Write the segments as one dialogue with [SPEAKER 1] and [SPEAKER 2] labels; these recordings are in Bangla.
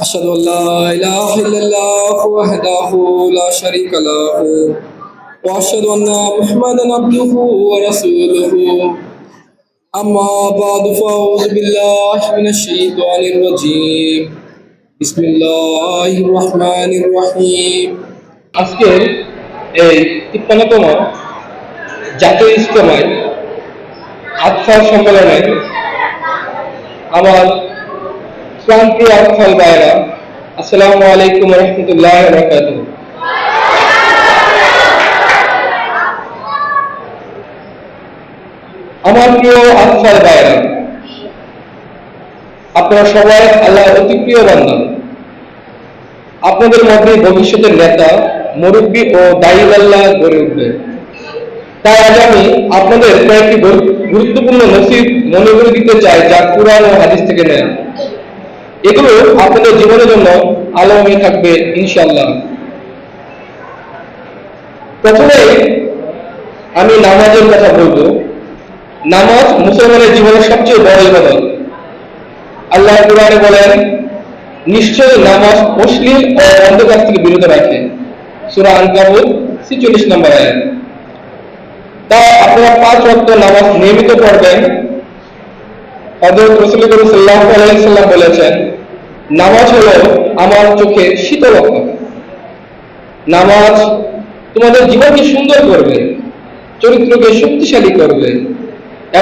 [SPEAKER 1] أشهد أن لا إله إلا الله وحده لا شريك له وأشهد أن محمدا عبده ورسوله أما بعد فأعوذ بالله من الشيطان الرجيم بسم الله الرحمن الرحيم
[SPEAKER 2] আজকের এই তিপ্পান্নতম জাতীয় ইজতেমায় আত্মা সম্মেলনে আমার প্রান্তীয় ভাইরা আসসালামু আলাইকুম রহমতুল্লাহ বরকাত আমার প্রিয় আতফাল ভাইরা আপনারা সবাই আল্লাহ অতি প্রিয় বান্ধব আপনাদের মধ্যে ভবিষ্যতের নেতা, মুরব্বী ও দায়ীবাল্লা গড়ে উঠবে। তাই আজ আমি আপনাদের কয়েকটি গুরু- গুরুত্বপূর্ণ নসিব মনে করে দিতে চাই যা কোরআন ও হাদিস থেকে নেয়। এগুলো আপনাদের জীবনের জন্য আলো হয়ে থাকবে ইনশাল্লাহ প্রথমে আমি নামাজের কথা বলব। নামাজ মুসলমানের জীবনের সবচেয়ে বড় ইবাদত। আল্লাহ কোরআনে বলেন, নিশ্চয়ই নামাজ অশ্লীল ও অন্ধকার থেকে বিরত রাখে। সুরা আনকাবুত ছিচল্লিশ নম্বর আয়াত। তা আপনারা পাঁচ ওয়াক্ত নামাজ নিয়মিত পড়বেন। হযরত রাসূল সাল্লাল্লাহু আলাইহি সাল্লাম বলেছেন নামাজ হলো আমার চোখে শীতলতা নামাজ তোমাদের জীবনকে সুন্দর করবে, চরিত্রকে শক্তিশালী করবে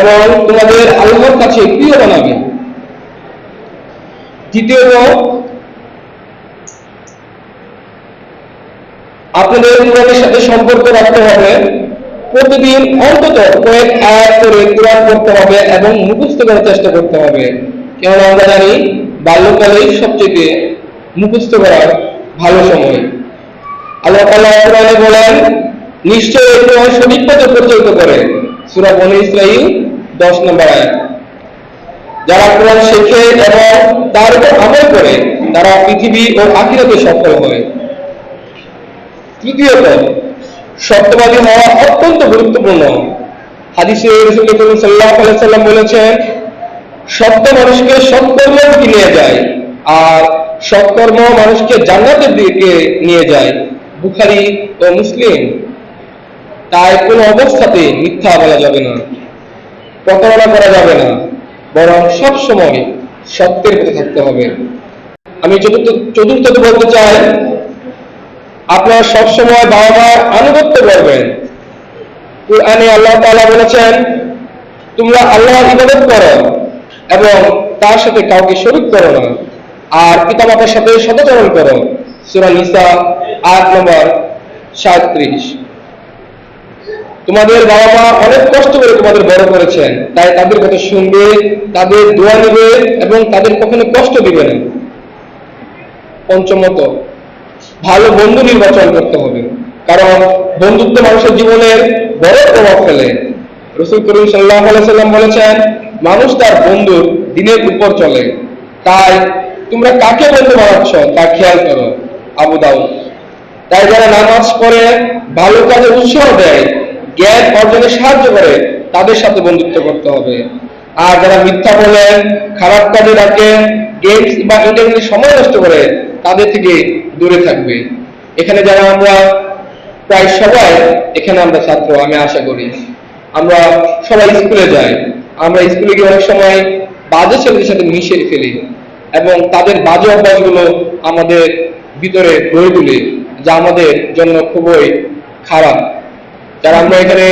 [SPEAKER 2] এবং তোমাদের আল্লাহর কাছে প্রিয় বানাবে। দ্বিতীয়ত আপনাদের কোরআনের সাথে সম্পর্ক রাখতে হবে। প্রতিদিন অন্তত কয়েক আয়াত করে কোরআন করতে হবে এবং মুখস্থ করার চেষ্টা করতে হবে। কেননা আমরা জানি বাল্যকালেই সবচেয়ে মুখস্থ করার ভালো সময়। আল্লাহ বলেন পরিচালিত করে। সূরা বনী ইসরাঈল 10 নম্বর যারা কোরআন শেখে এবং তার উপর আমল করে, তারা পৃথিবী ও আখিরাতে সফল হয়। তৃতীয়ত, সত্যবাদী হওয়া অত্যন্ত গুরুত্বপূর্ণ। হাদিসে করিম সাল্লাম বলেছেন সত্য মানুষকে সৎকর্ম দিকে নিয়ে যায় আর সৎকর্ম মানুষকে জান্নাতের দিকে নিয়ে যায়। বুখারী ও মুসলিম। তাই কোনো অবস্থাতে মিথ্যা বলা যাবে না, প্রতারণা করা যাবে না, বরং সব সময় সত্যের পথে থাকতে হবে। আমি চতুর্থ চতুর্থত বলতে চাই, আপনারা সবসময় বাবা মার আনুগত্য করবেন। কোরআনে আল্লাহ তাআলা বলেছেন, তোমরা আল্লাহর ইবাদত করো। এবং তার সাথে কাউকে শরীক করো না। আর পিতামাতার সাথে সদাচরণ করো। সূরা নিসা আট নম্বর সাঁত্রিশ। তোমাদের বাবা মা অনেক কষ্ট করে তোমাদের বড় করেছেন, তাই তাদের কথা শুনবে, তাদের দোয়া নেবে এবং তাদের কখনো কষ্ট দিবে না। পঞ্চমত, ভালো বন্ধু নির্বাচন করতে হবে। কারণ বন্ধুত্ব মানুষের জীবনের বড় প্রভাব ফেলে। রসুল করিম সাল্লাহ সাল্লাম বলেছেন মানুষ তার বন্ধুর দিনের উপর চলে। তাই তোমরা কাকে বন্ধু বানাচ্ছ তা খেয়াল করো, আবু দাউদ। তাই যারা নামাজ পড়ে, ভালো কাজে উৎসাহ দেয়, জ্ঞান অর্জনে সাহায্য করে, তাদের সাথে বন্ধুত্ব করতে হবে। আর যারা মিথ্যা বলে, খারাপ কাজে ডাকে গেমস বা ইন্টারনেটে সময় নষ্ট করে, তাদের থেকে দূরে থাকবে। এখানে যারা আমরা প্রায় সবাই, এখানে আমরা ছাত্র, আমি আশা করি। আমরা সবাই স্কুলে যাই। আমরা স্কুলে গিয়ে অনেক সময় বাজে ছেলেদের সাথে মিশে ফেলি এবং তাদের বাজে অভ্যাসগুলো আমাদের ভিতরে গড়ে তুলে, যা আমাদের জন্য খুবই খারাপ। যারা আমরা এখানে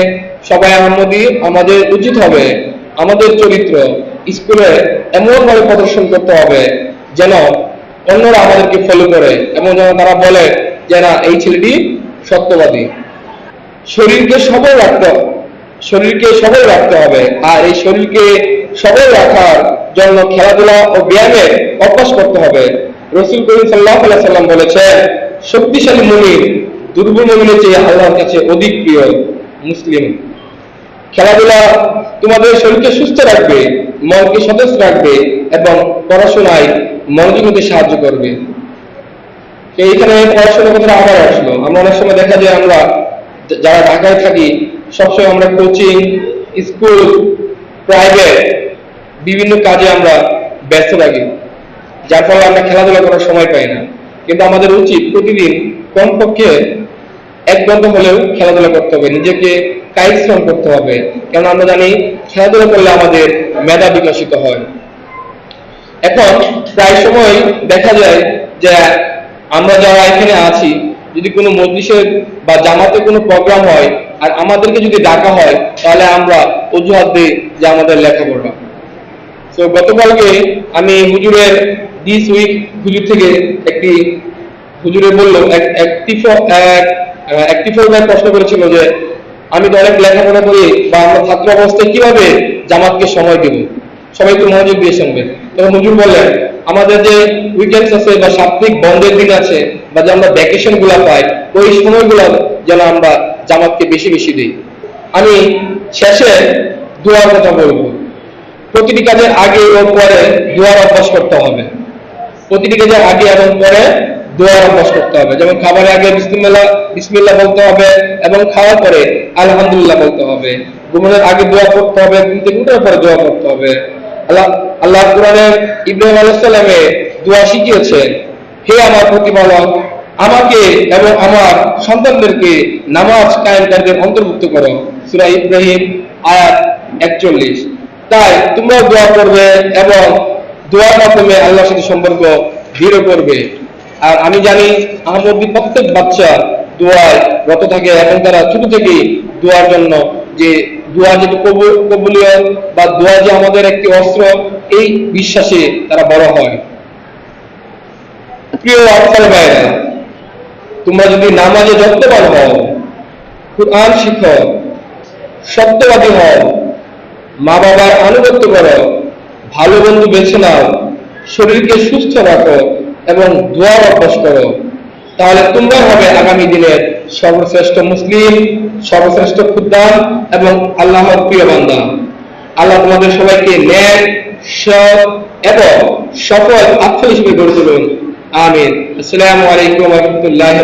[SPEAKER 2] সবাই আহমদি আমাদের উচিত হবে আমাদের চরিত্র স্কুলে এমন ভাবে প্রদর্শন করতে হবে যেন অন্যরা আমাদেরকে ফলো করে এবং যেন তারা বলে যে, না, এই ছেলেটি সত্যবাদী। শরীরকে সবল রাখতে শরীরকে সবল রাখতে হবে। আর এই শরীরকে সবল রাখার জন্য খেলাধুলা ও ব্যায়ামের অভ্যাস করতে হবে। রসুল করিম সাল্লাহ সাল্লাম বলেছেন, শক্তিশালী মুমিন, দুর্বল মুমিনের চেয়ে আল্লাহর কাছে অধিক প্রিয় মুসলিম। খেলাধুলা তোমাদের শরীরকে সুস্থ রাখবে, মনকে সতেজ রাখবে এবং পড়াশোনায় মনোযোগ হতে সাহায্য করবে। এইখানে পড়াশোনার কথা আবার আসলো। আমরা অনেক সময় দেখা যায় আমরা যারা ঢাকায় থাকি সবসময় আমরা কোচিং স্কুল প্রাইভেট বিভিন্ন কাজে আমরা ব্যস্ত থাকি, যার ফলে আমরা খেলাধুলা করার সময় পাই না। কিন্তু আমাদের উচিত প্রতিদিন কমপক্ষে এক ঘণ্টা হলেও খেলাধুলা করতে হবে, নিজেকে কায়িক শ্রম করতে হবে। কেন আমরা জানি খেলাধুলা করলে আমাদের মেধা বিকশিত হয়। এখন প্রায় সময় দেখা যায় যে আমরা যারা এখানে আছি, যদি কোনো মজলিসের বা জামাতে কোনো প্রোগ্রাম হয় আর আমাদেরকে যদি ডাকা হয়, তাহলে আমরা অজুহাত দিই যে আমাদের লেখাপড়া। তো গতকালকে আমি হুজুরের দিস উইক হুজুর থেকে একটি হুজুরে বলল, এক- একটি ফর্মায় প্রশ্ন করেছিল যে, আমি তো অনেক লেখাপড়া করি বা আমরা ছাত্র অবস্থায় কীভাবে জামাতকে সময় দেব? সবাই একটু মনোযোগ দিয়ে শুনবেন তখন হুজুর বললেন, আমাদের যে উইকেন্ডস আছে বা সাপ্তাহিক বন্ধের দিন আছে বা যে আমরা ভ্যাকেশনগুলা পাই, ওই সময়গুলো যেন আমরা জামাতকে বেশি বেশি দিই। আমি শেষে দোয়ার কথা বলব। প্রতিটি কাজের আগে ও পরে দোয়ার অভ্যাস করতে হবে। প্রতিটি কাজের আগে এবং পরে দোয়ার অভ্যাস করতে হবে। যেমন খাবারের আগে বিসমিল্লাহ বিসমিল্লাহ বলতে হবে এবং খাওয়ার পরে আলহামদুলিল্লাহ বলতে হবে। ঘুমানোর আগে দোয়া করতে হবে, ঘুম থেকে উঠার পরে দোয়া করতে হবে। আল্লাহ আল্লাহ কোরআনে ইব্রাহিম আলাইহিস সালামে দোয়া শিখিয়েছেন, হে আমার প্রতিপালক আমাকে এবং আমার সন্তানদেরকে নামাজ কায়েমকারীদের অন্তর্ভুক্ত করো। সূরা ইব্রাহিম আয়াত একচল্লিশ। তাই তোমরাও দোয়া করবে এবং দোয়ার মাধ্যমে আল্লাহর সাথে সম্পর্ক দৃঢ় করবে। আর আমি জানি আহমদি প্রত্যেক বাচ্চা দোয়ায় রত থাকে এবং তারা ছোট থেকেই দোয়ার জন্য যে দোয়া যে কবু- কবুলীয় বা দোয়া যে আমাদের একটি অস্ত্র, এই বিশ্বাসে তারা বড় হয়। প্রিয় আফসার ভাইরা তোমরা যদি নামাজে যত্নবান হও কোরআন শিখো, সত্যবাদী হও, মা বাবার আনুগত্য করো, ভালো বন্ধু বেছে নাও, শরীরকে সুস্থ রাখো এবং দোয়ার অভ্যাস করো, তাহলে তোমরা হবে আগামী দিনের সর্বশ্রেষ্ঠ মুসলিম, সর্বশ্রেষ্ঠ খুদ্দাম এবং আল্লাহর প্রিয় বান্দা। আল্লাহ তোমাদের সবাইকে ন্যায়, সৎ এবং সফল আত্ম হিসেবে গড়ে তুলুন। আমিন আসসালামু আলাইকুম রহমতুল্লাহ